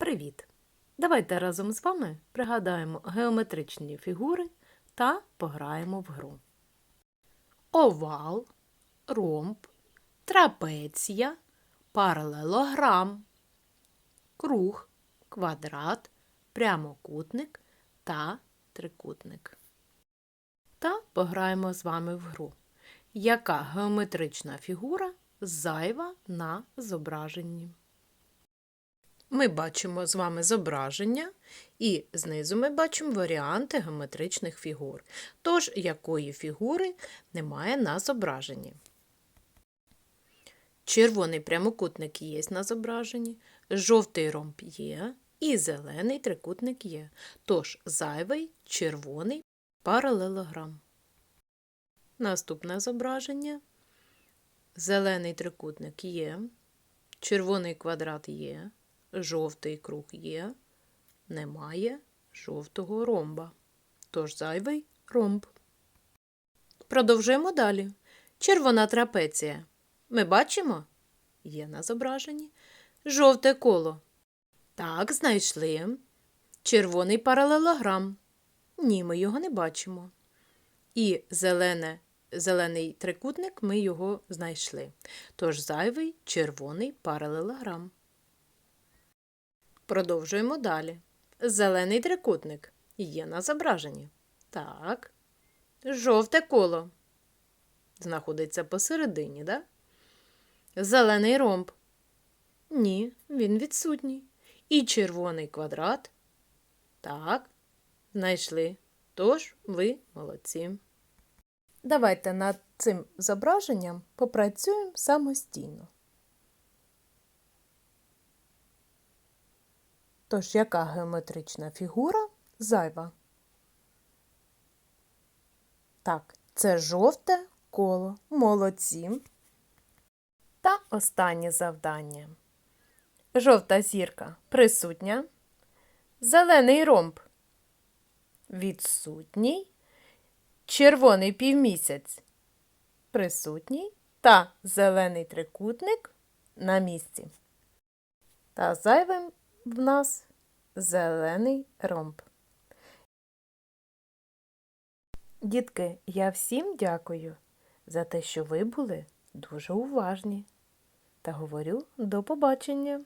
Привіт! Давайте разом з вами пригадаємо геометричні фігури та пограємо в гру. Овал, ромб, трапеція, паралелограм, круг, квадрат, прямокутник та трикутник. Та пограємо з вами в гру. Яка геометрична фігура зайва на зображенні? Ми бачимо з вами зображення, і знизу ми бачимо варіанти геометричних фігур. Тож, якої фігури немає на зображенні. Червоний прямокутник є на зображенні, жовтий ромб є і зелений трикутник є. Тож зайвий червоний паралелограм. Наступне зображення. Зелений трикутник є, червоний квадрат є, жовтий круг є, немає жовтого ромба. Тож зайвий ромб. Продовжуємо далі. Червона трапеція. Ми бачимо? Є на зображенні. Жовте коло. Так, знайшли. Червоний паралелограм. Ні, ми його не бачимо. І зелене, зелений трикутник ми його знайшли. Тож зайвий червоний паралелограм. Продовжуємо далі. Зелений трикутник є на зображенні. Так. Жовте коло знаходиться посередині, да? Зелений ромб. Ні, він відсутній. І червоний квадрат. Так, знайшли. Тож ви молодці. Давайте над цим зображенням попрацюємо самостійно. Тож, яка геометрична фігура зайва? Так, це жовте коло. Молодці. Та останнє завдання. Жовта зірка присутня. Зелений ромб відсутній. Червоний півмісяць присутній. Та зелений трикутник на місці. Та зайвим в нас зелений ромб. Дітки, я всім дякую за те, що ви були дуже уважні. Та говорю до побачення.